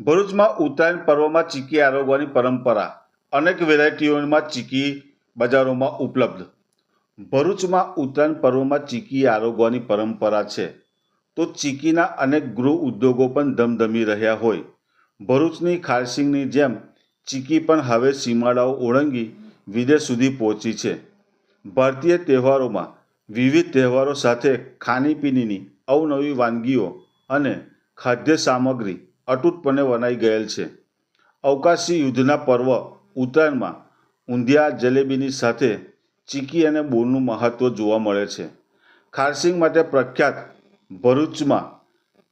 ભરૂચમાં ઉત્તરાયણ પર્વમાં ચીકી આરોગવાની પરંપરા. અનેક વેરાયટીઓમાં ચીકી બજારોમાં ઉપલબ્ધ. ભરૂચમાં ઉત્તરાયણ પર્વમાં ચીકી આરોગવાની પરંપરા છે. તો ચીકીના અનેક ગૃહ ઉદ્યોગો પણ ધમધમી રહ્યા હોય. ભરૂચની ખારસિંગની જેમ ચીકી પણ હવે સીમાડાઓ ઓળંગી વિદેશ સુધી પહોંચી છે. ભારતીય તહેવારોમાં વિવિધ તહેવારો સાથે ખાણીપીણીની અવનવી વાનગીઓ અને ખાદ્ય સામગ્રી અતૂટપણે વનાઈ ગયેલ છે. અવકાશી યુદ્ધના પર્વ ઉત્તરાયણમાં ઊંધિયા જલેબીની સાથે ચીકી અને બોરનું મહત્ત્વ જોવા મળે છે. ખારસિંગ માટે પ્રખ્યાત ભરૂચમાં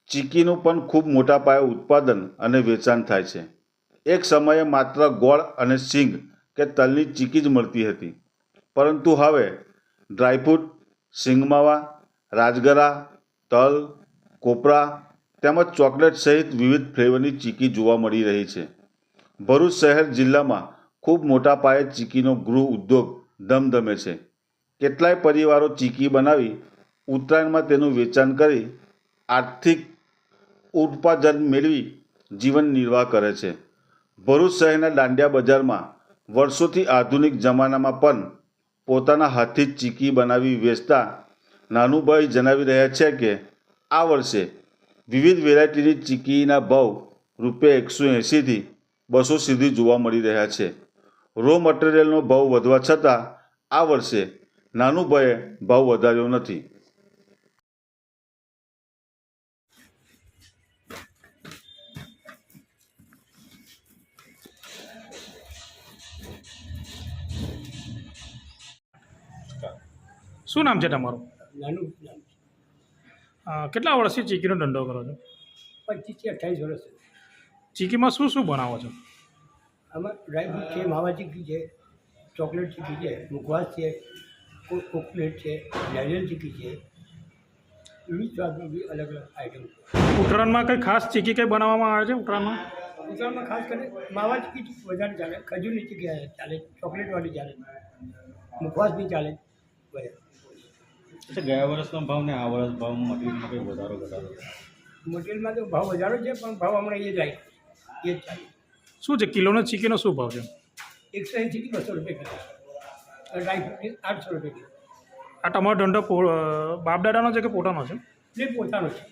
ચીકીનું પણ ખૂબ મોટા પાયે ઉત્પાદન અને વેચાણ થાય છે. એક સમયે માત્ર ગોળ અને સિંગ કે તલની ચીકી જ મળતી હતી. પરંતુ હવે ડ્રાયફ્રૂટ, સિંગમાવા, રાજગરા, તલ, કોપરા તેમજ ચોકલેટ સહિત વિવિધ ફ્લેવરની ચીકી જોવા મળી રહી છે. ભરૂચ શહેર જિલ્લામાં ખૂબ મોટા પાયે ચીકીનો ગૃહ ઉદ્યોગ ધમધમે છે. કેટલાય પરિવારો ચીકી બનાવી ઉત્તરાયણમાં તેનું વેચાણ કરી આર્થિક ઉત્પાદન મેળવી જીવન નિર્વાહ કરે છે. ભરૂચ શહેરના દાંડિયા બજારમાં વર્ષોથી આધુનિક જમાનામાં પણ પોતાના હાથથી ચીકી બનાવી વેચતા નાનુભાઈ જણાવી રહ્યા છે કે, આ વર્ષે વિવિધ વેરાયટીની ચીકીના ભાવ રૂપિયા એકસો એંશીથી બસો સુધી જોવા મળી રહ્યા છે. રો મટીરિયલનો ભાવ વધવા છતાં આ વર્ષે નાનુભાઈએ ભાવ વધાર્યો નથી. શું નામ છે તમારું? નાનું. કેટલા વર્ષથી ચીકીનો ધંધો કરો છો? પચીસથી અઠ્ઠાવીસ વર્ષ ચીકીમાં શું શું બનાવો છો? આમાં ડ્રાયફ્રૂટ છે માવા ચીકી છે ચોકલેટ ચીકી છે મુખવાસ છે કોકલેટ છે નારિયેલ ચીકી છે. વિવિધ સ્વાદની બી અલગ અલગ આઈટમ ઉત્તરાયણમાં કંઈ ખાસ ચીકી કંઈ બનાવવામાં આવે છે ઉત્તરાયણમાં? ઉત્તરાયણમાં ખાસ કરીને માવા ચીકી વધારે ચાલે ખજૂરની ચીકી ચાલે ચોકલેટવાળી ચાલે મુખવાસ બી ચાલે વધારે. અચ્છા ગયા વર્ષનો ભાવ ને આ વર્ષ ભાવ મટીરિયલમાં કંઈ વધારો ઘટાડો? મટીરિયલમાં તો ભાવ વધારો છે પણ ભાવ હમણાં એ જાય એ જ ચાલે શું છે કિલોનો ચીકીનો શું ભાવ છે? એકસો એંશીથી બસો રૂપિયા કિલો. ડ્રાયફ્રૂટ આઠસો રૂપિયા કિલો. આ તમારો ધંધો બાપ દાદાનો છે કે પોતાનો છે? જે પોતાનો છે.